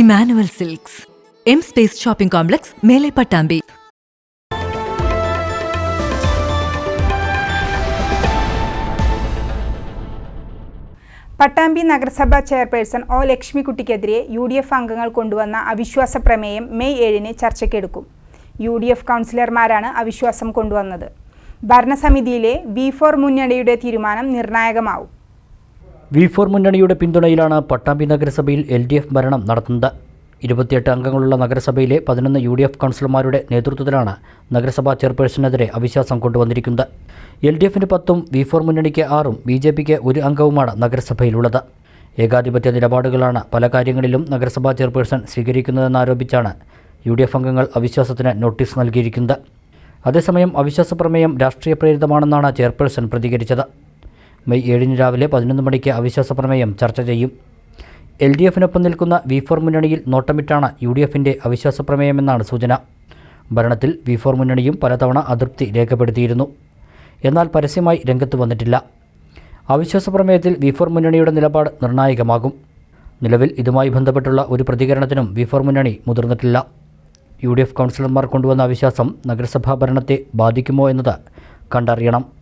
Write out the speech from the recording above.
Emmanuel silks. M space shopping complex മേലെ പട്ടാമ്പി. പട്ടാമ്പി നഗരസഭാ chairperson O ലക്ഷ്മിക്കുട്ടിക്കെതിരെ യു ഡി എഫ് അംഗങ്ങൾ കൊണ്ടുവന്ന അവിശ്വാസ പ്രമേയം മെയ് ഏഴിന് ചർച്ചയ്ക്കെടുക്കും. യു ഡി എഫ് കൗൺസിലർമാരാണ് അവിശ്വാസം കൊണ്ടുവന്നത്. ഭരണസമിതിയിലെ ബി ഫോർ മുന്നണിയുടെ തീരുമാനം നിർണായകമാവും. വി ഫോർ മുന്നണിയുടെ പിന്തുണയിലാണ് പട്ടാമ്പി നഗരസഭയിൽ എൽ ഡി എഫ് ഭരണം നടത്തുന്നത്. ഇരുപത്തിയെട്ട് അംഗങ്ങളുള്ള നഗരസഭയിലെ പതിനൊന്ന് യു ഡി എഫ് കൗൺസിലർമാരുടെ നേതൃത്വത്തിലാണ് നഗരസഭാ ചെയർപേഴ്സണെതിരെ അവിശ്വാസം കൊണ്ടുവന്നിരിക്കുന്നത്. എൽ ഡി എഫിന് പത്തും വി ഫോർ മുന്നണിക്ക് ആറും ബി ജെ പിക്ക് ഒരു അംഗവുമാണ് നഗരസഭയിലുള്ളത്. ഏകാധിപത്യ നിലപാടുകളാണ് പല കാര്യങ്ങളിലും നഗരസഭാ ചെയർപേഴ്സൺ സ്വീകരിക്കുന്നതെന്നാരോപിച്ചാണ് യു ഡി എഫ് അംഗങ്ങൾ അവിശ്വാസത്തിന് നോട്ടീസ് നൽകിയിരിക്കുന്നത്. അതേസമയം അവിശ്വാസ പ്രമേയം രാഷ്ട്രീയ പ്രേരിതമാണെന്നാണ് ചെയർപേഴ്സൺ പ്രതികരിച്ചത്. മെയ് ഏഴിന് രാവിലെ പതിനൊന്ന് മണിക്ക് അവിശ്വാസ പ്രമേയം ചർച്ച ചെയ്യും. എൽ ഡി എഫിനൊപ്പം നിൽക്കുന്ന വി ഫോർ മുന്നണിയിൽ നോട്ടമിട്ടാണ് യു ഡി എഫിന്റെ അവിശ്വാസ പ്രമേയമെന്നാണ് സൂചന. ഭരണത്തിൽ വി ഫോർ മുന്നണിയും പലതവണ അതൃപ്തി രേഖപ്പെടുത്തിയിരുന്നു. എന്നാൽ പരസ്യമായി രംഗത്ത് വന്നിട്ടില്ല. അവിശ്വാസ പ്രമേയത്തിൽ വി ഫോർ മുന്നണിയുടെ നിലപാട് നിർണായകമാകും. നിലവിൽ ഇതുമായി ബന്ധപ്പെട്ടുള്ള ഒരു പ്രതികരണത്തിനും വി ഫോർ മുന്നണി മുതിർന്നിട്ടില്ല. യു ഡി എഫ് കൗൺസിലർമാർ കൊണ്ടുവന്ന അവിശ്വാസം നഗരസഭാ ഭരണത്തെ ബാധിക്കുമോ എന്നത് കണ്ടറിയണം.